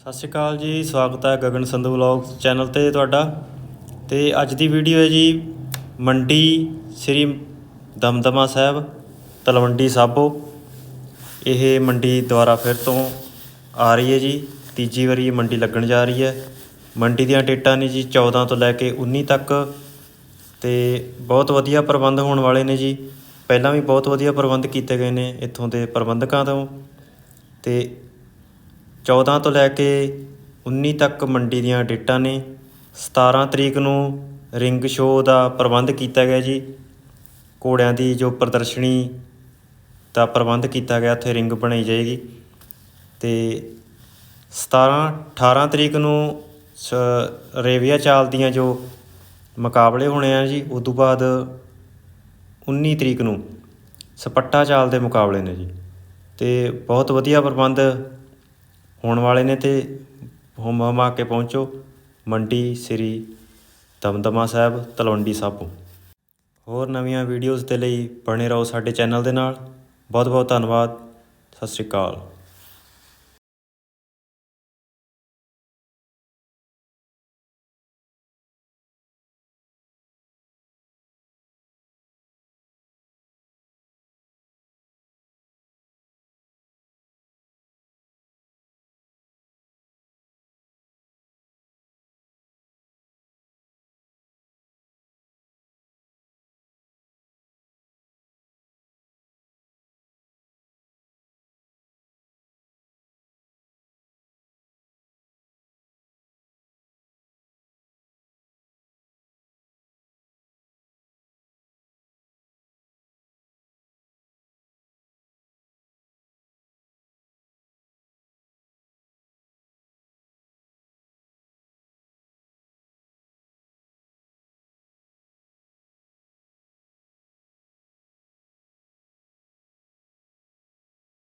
ਸਤਿ ਸ਼੍ਰੀ ਅਕਾਲ ਜੀ, ਸਵਾਗਤ ਹੈ ਗਗਨ ਸੰਧੂ ਵਲੌਗਸ ਚੈਨਲ ਤੇ ਤੁਹਾਡਾ। ਤੇ ਅੱਜ ਦੀ ਵੀਡੀਓ ਹੈ ਜੀ ਮੰਡੀ ਸ੍ਰੀ ਦਮਦਮਾ ਸਾਹਿਬ, ਤਲਵੰਡੀ ਸਾਬੋ। ਇਹ ਮੰਡੀ ਦੁਆਰਾ ਫਿਰ ਤੋਂ ਆ ਰਹੀ ਹੈ ਜੀ, ਤੀਜੀ ਵਾਰੀ ਇਹ ਮੰਡੀ ਲੱਗਣ ਜਾ ਰਹੀ ਹੈ। ਮੰਡੀ ਦੀਆਂ ਡੇਟਾਂ ਨੇ ਜੀ 14 ਤੋਂ ਲੈ ਕੇ 19 ਤੱਕ। ਤੇ ਬਹੁਤ ਵਧੀਆ ਪ੍ਰਬੰਧ ਹੋਣ ਵਾਲੇ ਨੇ ਜੀ। ਪਹਿਲਾਂ ਵੀ ਬਹੁਤ ਵਧੀਆ ਪ੍ਰਬੰਧ ਕੀਤੇ ਗਏ ਨੇ ਇੱਥੋਂ ਦੇ ਪ੍ਰਬੰਧਕਾਂ ਤੋਂ। ਤੇ 14 ਤੋਂ ਲੈ ਕੇ 19 ਤੱਕ ਮੰਡੀ ਦੀਆਂ ਡੇਟਾਂ ਨੇ। 17 ਤਰੀਕ ਨੂੰ ਰਿੰਗ ਸ਼ੋਅ ਦਾ ਪ੍ਰਬੰਧ ਕੀਤਾ ਗਿਆ ਜੀ। ਘੋੜਿਆਂ ਦੀ ਜੋ ਪ੍ਰਦਰਸ਼ਨੀ ਦਾ ਪ੍ਰਬੰਧ ਕੀਤਾ ਗਿਆ, ਉੱਥੇ ਰਿੰਗ ਬਣਾਈ ਜਾਏਗੀ। ਤੇ 17 18 ਤਰੀਕ ਨੂੰ ਸ- ਰੇਵੀਆ ਚਾਲ ਦੀਆਂ ਜੋ ਮੁਕਾਬਲੇ ਹੋਣੇ ਆ ਜੀ ਉਸ ਤੋਂ ਬਾਅਦ 19 ਤਰੀਕ ਨੂੰ ਸਪੱਟਾ ਚਾਲ ਦੇ ਮੁਕਾਬਲੇ ਨੇ ਜੀ। ਤੇ ਬਹੁਤ ਵਧੀਆ ਪ੍ਰਬੰਧ ਹੋਣ ਵਾਲੇ ਨੇ ਤੇ ਹੁਮ ਹੁਮਾ ਕੇ ਪਹੁੰਚੋ, ਮੰਡੀ ਸ੍ਰੀ ਦਮਦਮਾ ਸਾਹਿਬ, ਤਲਵੰਡੀ ਸਾਬੋ। ਹੋਰ ਨਵੀਆਂ ਵੀਡੀਓਜ਼ ਦੇ ਲਈ ਬਣੇ ਰਹੋ ਸਾਡੇ ਚੈਨਲ ਦੇ ਨਾਲ। ਬਹੁਤ ਬਹੁਤ ਧੰਨਵਾਦ। ਸਤਿ ਸ਼੍ਰੀ ਅਕਾਲ।